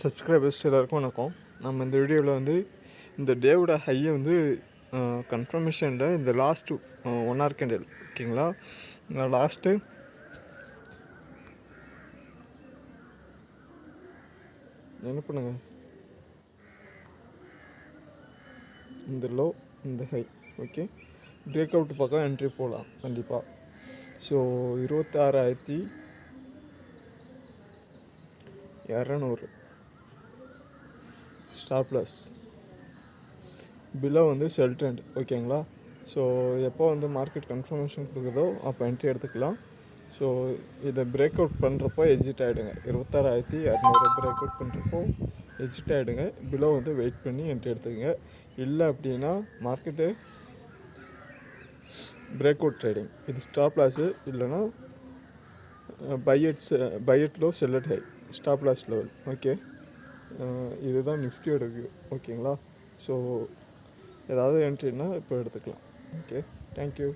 Subscribers எல்லாருக்கும் வணக்கம். நம்ம இந்த வீடியோவில் வந்து இந்த டேவோட ஹையை வந்து கன்ஃபர்மேஷனில் இந்த லாஸ்ட்டு ஒன் ஆர் கேண்டில் ஓகேங்களா லாஸ்ட்டு என்ன பண்ணுங்க? இந்த லோ இந்த ஹை ஓகே பிரேக் அவுட் பக்கம் என்ட்ரி போகலாம் கண்டிப்பாக ஸோ இருபத்தாறாயிரத்தி இரநூறு. ஸ்டார் ப்ளஸ் பிலோ வந்து செல் ட்ரெண்ட் ஓகேங்களா ஸோ எப்போ வந்து மார்க்கெட் கன்ஃபர்மேஷன் கொடுக்குதோ அப்போ என்ட்ரி எடுத்துக்கலாம். ஸோ இதை பிரேக் அவுட் பண்ணுறப்போ எக்ஸிட் ஆகிடுங்க இருபத்தாறாயிரத்தி இரநூறு பிரேக் அவுட் பண்ணுறப்போ எக்ஸிட் ஆகிடுங்க பிலோ வந்து வெயிட் பண்ணி என்ட்ரி எடுத்துக்கங்க. இல்லை அப்படின்னா மார்க்கெட்டு பிரேக் அவுட் ட்ரேடிங் இது ஸ்டாப் லாஸு இல்லைன்னா பையட்ஸ் buy at low sell at high stop loss level okay இதுதான் நிஃப்டியோட வியூ ஓகேங்களா ஸோ ஏதாவது என்ட்ரின்னா இப்போ எடுத்துக்கலாம். Okay thank you